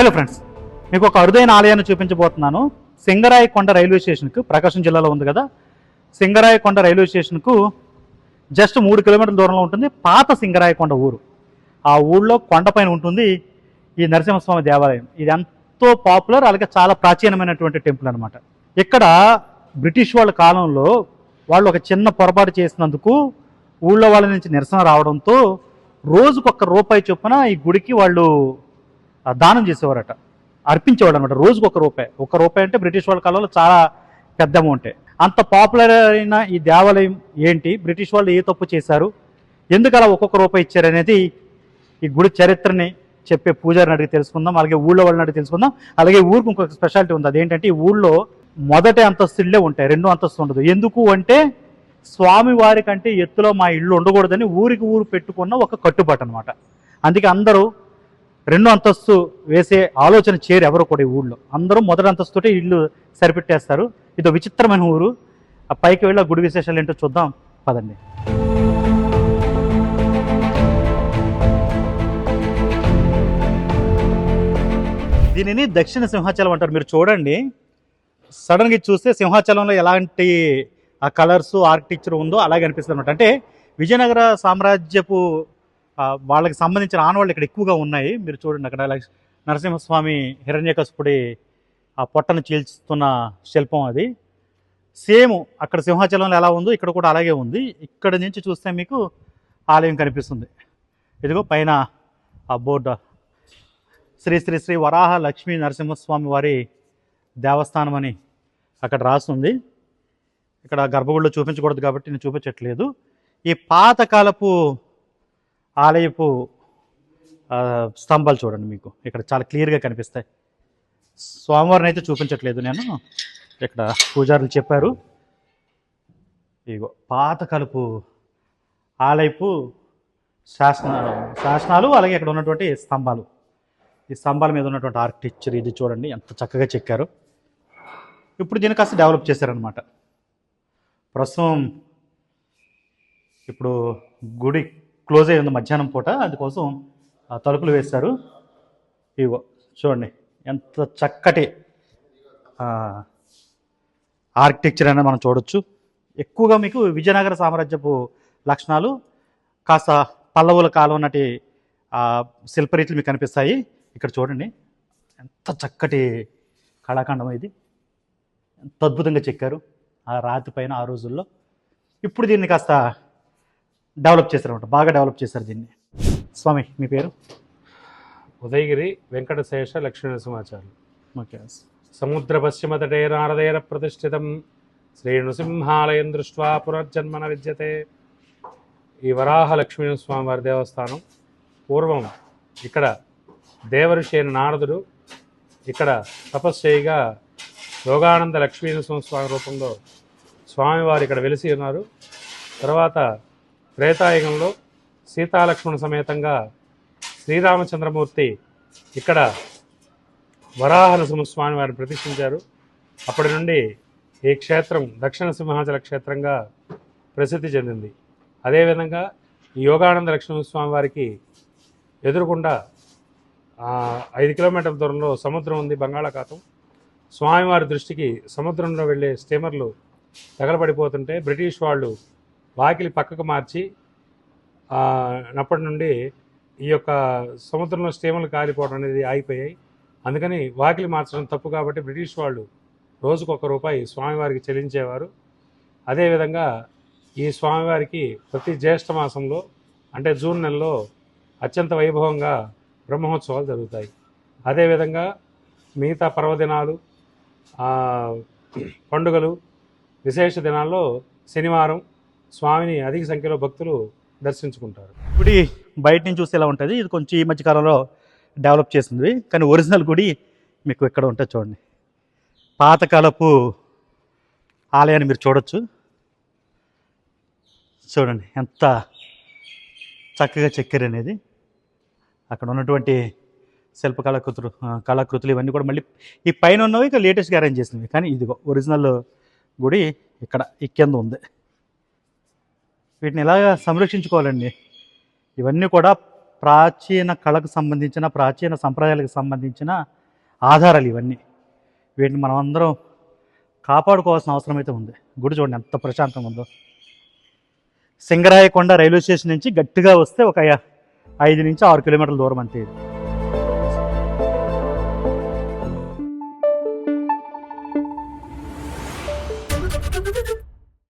Hello friends మీకు ఒక అరుదైన ఆలయాన్ని చూపించబోతున్నాను. సింగరాయ కొండ రైల్వే స్టేషన్కు ప్రకాశం జిల్లాలో ఉంది కదా. సింగరాయ కొండ రైల్వే స్టేషన్కు జస్ట్ మూడు కిలోమీటర్ల దూరంలో ఉంటుంది. పాత సింగరాయ కొండ ఊరు. ఆ ఊళ్ళో కొండపైన ఉంటుంది ఈ నరసింహస్వామి దేవాలయం. ఇది ఎంతో పాపులర్ అలాగే చాలా ప్రాచీనమైనటువంటి టెంపుల్ అనమాట ఇక్కడ బ్రిటిష్ వాళ్ళ కాలంలో వాళ్ళు ఒక చిన్న పొరపాటు చేసినందుకు ఊళ్ళో వాళ్ళ నుంచి నిరసన రావడంతో రోజుకొక రూపాయి చొప్పున ఈ గుడికి వాళ్ళు దానం చేసేవారట. అర్పించేవాడు అనమాట రోజుకు ఒక రూపాయి. ఒక రూపాయి అంటే బ్రిటిష్ వాళ్ళ కాలంలో చాలా పెద్ద అమౌంటే అంత పాపులర్ అయిన ఈ దేవాలయం ఏంటి? బ్రిటిష్ వాళ్ళు ఏ తప్పు చేశారు? ఎందుకు అలా ఒక్కొక్క రూపాయి ఇచ్చారు అనేది ఈ గుడి చరిత్రని చెప్పే పూజారిని అడిగి తెలుసుకుందాం. అలాగే ఊళ్ళో వాళ్ళని అడిగి తెలుసుకుందాం. అలాగే ఊరికి ఇంకొక స్పెషాలిటీ ఉంది. అదేంటంటే ఈ ఊళ్ళో మొదటి అంతస్తులే ఉంటాయి. రెండో అంతస్తు ఉండదు. ఎందుకు అంటే స్వామి వారి కంటే ఎత్తులో మా ఇల్లు ఉండకూడదని ఊరికి ఊరు పెట్టుకున్న ఒక కట్టుబాటు అనమాట అందుకే అందరూ రెండో అంతస్తు వేసే ఆలోచన చేరు ఎవరు కూడా ఈ ఊళ్ళో. అందరూ మొదటి అంతస్తుటే ఇల్లు సరిపెట్టేస్తారు. ఇది విచిత్రమైన ఊరు. ఆ పైకి వెళ్ళి ఆ గుడి విశేషాలు ఏంటో చూద్దాం. పదండి. దీనిని దక్షిణ సింహాచలం అంటారు. మీరు చూడండి. సడన్గా చూస్తే సింహాచలంలో ఎలాంటి ఆ కలర్స్ ఆర్కిటెక్చర్ ఉందో అలాగే అనిపిస్తుంది అనమాట అంటే విజయనగర సామ్రాజ్యపు వాళ్ళకి సంబంధించిన ఆనవాళ్ళు ఇక్కడ ఎక్కువగా ఉన్నాయి. మీరు చూడండి అక్కడ నరసింహస్వామి హిరణ్యకశపుడి ఆ పొట్టను చీల్చుతున్న శిల్పం అది. సేమ్ అక్కడ సింహాచలంలో ఎలా ఉందో ఇక్కడ కూడా అలాగే ఉంది. ఇక్కడ నుంచి చూస్తే మీకు ఆలయం కనిపిస్తుంది. ఇదిగో పైన ఆ బోర్డు. శ్రీ శ్రీ శ్రీ వరాహ లక్ష్మీ నరసింహస్వామి వారి దేవస్థానం అని అక్కడ రాస్తుంది. ఇక్కడ గర్భగుడిలో చూపించకూడదు కాబట్టి నేను చూపించట్లేదు. ఈ పాతకాలపు ఆలయపు స్తంభాలు చూడండి మీకు. ఇక్కడ చాలా క్లియర్గా కనిపిస్తాయి. స్వామివారిని అయితే చూపించట్లేదు నేను. ఇక్కడ పూజారులు చెప్పారు. ఇగో పాత కలుపు ఆలయపు శాసన శాసనాలు అలాగే ఇక్కడ ఉన్నటువంటి స్తంభాలు. ఈ స్తంభాల మీద ఉన్నటువంటి ఆర్కిటెక్చర్ ఇది చూడండి ఎంత చక్కగా చెక్కారు. ఇప్పుడు దీన్ని కాస్త డెవలప్ చేశారనమాట ప్రస్తుతం ఇప్పుడు గుడి క్లోజ్ అయ్యింది మధ్యాహ్నం పూట. అందుకోసం తలుపులు వేశారు. ఇవో చూడండి ఎంత చక్కటి ఆర్కిటెక్చర్ అనేది మనం చూడొచ్చు. ఎక్కువగా మీకు విజయనగర సామ్రాజ్యపు లక్షణాలు కాస్త పల్లవుల కాలం నాటి శిల్పరీతులు మీకు కనిపిస్తాయి. ఇక్కడ చూడండి ఎంత చక్కటి కళాఖండం ఇది. ఎంత అద్భుతంగా చెక్కారు ఆ రాతి పైన ఆ రోజుల్లో. ఇప్పుడు దీన్ని కాస్త డెవలప్ చేశారన్నమాట. బాగా డెవలప్ చేశారు దీన్ని. స్వామి మీ పేరు? ఉదయగిరి వెంకటశేష లక్ష్మీ నరసింహాచార్యులు ఓకే. సముద్ర పశ్చిమ తటే నారదేర ప్రతిష్ఠితం. శ్రీ నృసింహాలయం దృష్ట్వా పునర్జన్మన విద్యతే ఈ వరాహ లక్ష్మీ స్వామి వారి దేవస్థానం పూర్వం ఇక్కడ దేవఋషి అయిన నారదుడు ఇక్కడ తపస్సు చేయగా యోగానంద లక్ష్మీ స్వామి రూపంలో స్వామివారు ఇక్కడ వెలిసి ఉన్నారు. తర్వాత త్రేతాయుగంలో సీతాలక్ష్మణ సమేతంగా శ్రీరామచంద్రమూర్తి ఇక్కడ వరాహ స్వామి వారిని ప్రతిష్ఠించారు. అప్పటి నుండి ఈ క్షేత్రం దక్షిణ సింహాచల క్షేత్రంగా ప్రసిద్ధి చెందింది. అదేవిధంగా ఈ యోగానంద లక్ష్మీస్వామి వారికి ఎదురుకుండా ఐదు కిలోమీటర్ల దూరంలో సముద్రం ఉంది బంగాళాఖాతం. స్వామివారి దృష్టికి సముద్రంలో వెళ్ళే స్టీమర్లు తగలబడిపోతుంటే బ్రిటిష్ వాళ్ళు వాకిలి పక్కకు మార్చి నప్పటి అప్పటి నుండి ఈ యొక్క సముద్రంలో స్టీమర్లు కాలిపోవడం అనేది ఆగిపోయాయి. అందుకని వాకిలి మార్చడం తప్పు కాబట్టి బ్రిటిష్ వాళ్ళు రోజుకు ఒక రూపాయి స్వామివారికి చెల్లించేవారు. అదేవిధంగా ఈ స్వామివారికి ప్రతి జ్యేష్ఠ మాసంలో అంటే జూన్ నెలలో అత్యంత వైభవంగా బ్రహ్మోత్సవాలు జరుగుతాయి. అదేవిధంగా మిగతా పర్వదినాలు పండుగలు విశేష దినాల్లో శనివారం స్వామిని అధిక సంఖ్యలో భక్తులు దర్శించుకుంటారు. గుడి బయట నుంచి చూస్తే ఎలా ఉంటుంది? ఇది కొంచెం ఈ మధ్య కాలంలో డెవలప్ చేసింది. కానీ ఒరిజినల్ గుడి మీకు ఇక్కడ ఉంటుంది చూడండి. పాతకాలపు ఆలయాన్ని మీరు చూడొచ్చు. చూడండి ఎంత చక్కగా చెక్కారు అనేది. అక్కడ ఉన్నటువంటి శిల్ప కళాకృతులు కళాకృతులు ఇవన్నీ కూడా మళ్ళీ ఈ పైన ఉన్నవి ఇక లేటెస్ట్గా అరేంజ్ చేసినవి. కానీ ఇదిగో ఒరిజినల్ గుడి ఇక్కడ ఈ కింద ఉంది. వీటిని ఎలాగ సంరక్షించుకోవాలండి? ఇవన్నీ కూడా ప్రాచీన కళకు సంబంధించిన ప్రాచీన సంప్రదాయాలకు సంబంధించిన ఆధారాలు ఇవన్నీ. వీటిని మనం అందరం కాపాడుకోవాల్సిన అవసరం అయితే ఉంది. గుడి చూడండి ఎంత ప్రశాంతంగా ఉందో. సింగరాయకొండ రైల్వే స్టేషన్ నుంచి గట్టిగా వస్తే ఒక ఐదు నుంచి ఆరు కిలోమీటర్ల దూరం అంతే ఇది.